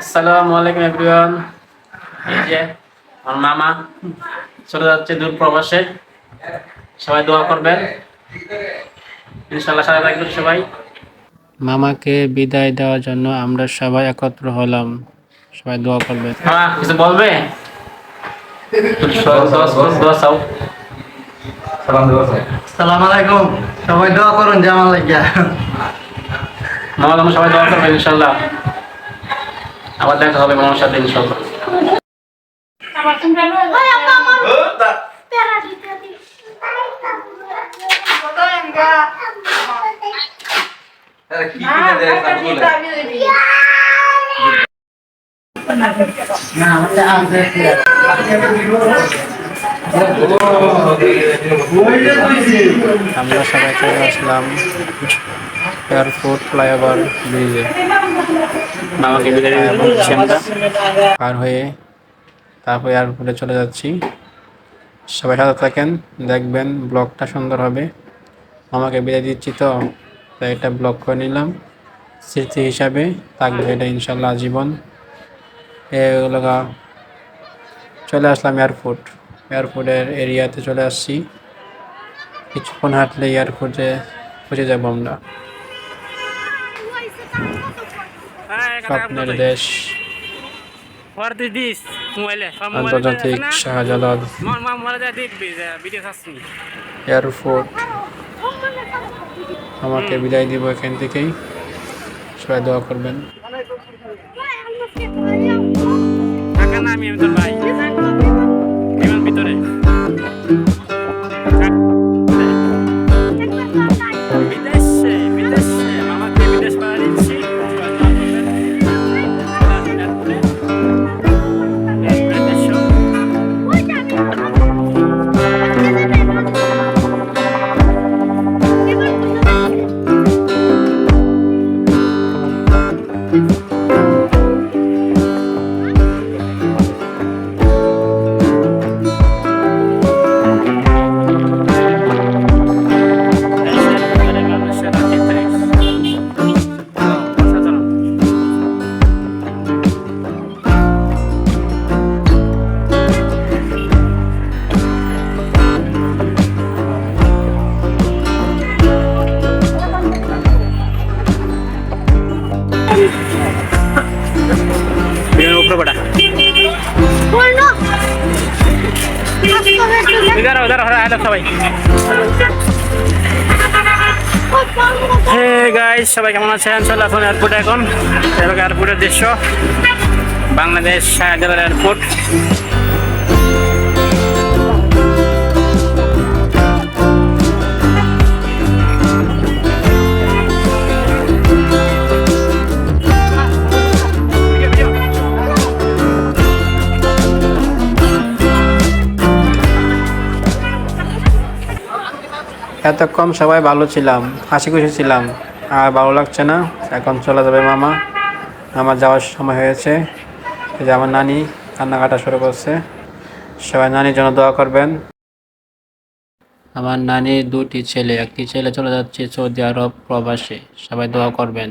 আসসালামু আলাইকুম এভরিওয়ান। এই যে আমার মামা চলে যাচ্ছে দূর প্রবাসে। সবাই দোয়া করবেন। ইনশাল্লাহ থাকবেন সবাই। মামাকে বিদায় দেওয়ার জন্য আমরা সবাই একত্র হলাম। সবাই দোয়া করবেন। কিছু বলবে? সালাম আলাইকুম সবাই দোয়া করুন জামাল লাগিয়া। সবাই দোয়া করবেন ইনশাল্লাহ। আবার দেখা হবে মামার সাথে ইনশাল্লাহ। আমরা সবাই চলে আসলাম এয়ারপোর্ট ফ্লাইওভার ব্রিজে পার হয়ে তারপর এয়ারপোর্টে চলে যাচ্ছি। সবাই সাথে থাকেন, দেখবেন ব্লগটা সুন্দর হবে। আমাকে বিদায় দিচ্ছি তো, তাই এটা ব্লগ করে নিলাম। স্মৃতি হিসাবে থাকবে এটা ইনশাল্লাহ আজীবন। এগুলো চলে আসলাম এয়ারপোর্ট এয়ারপোর্টের এরিয়াতে চলে আসছি। কিছুক্ষণ হাঁটলে এয়ারপোর্টে পৌঁছে যাব আমরা। স্বপ্নের দেশ। আন্তর্জাতিক শাহজালাল। এয়ারপোর্ট আমাকে বিদায় দিব এখান থেকেই। সবাই দোয়া করবেন। টাকা না আমি আমি তোর ভাই বিমান ভিতরে উপরে পড়া দাঁড়াও দাঁড়াও হারা সবাই হে গাইস সবাই কেমন আছেন চলো এখন এয়ারপোর্ট এখন এবার এয়ারপোর্টের দৃশ্য বাংলাদেশ শাহজালাল এয়ারপোর্ট এতক্ষণ সবাই ভালো ছিলাম, হাসি খুশি ছিলাম, আর ভালো লাগছে না? এখন চলে যাবে মামা। আমার যাওয়ার সময় হয়েছে। যে আমার নানি কান্নাকাটা শুরু করছে। সবাই নানির জন্য দোয়া করবেন। আমার নানির দুটি ছেলে, একটি ছেলে চলে যাচ্ছে সৌদি আরব প্রবাসে। সবাই দোয়া করবেন।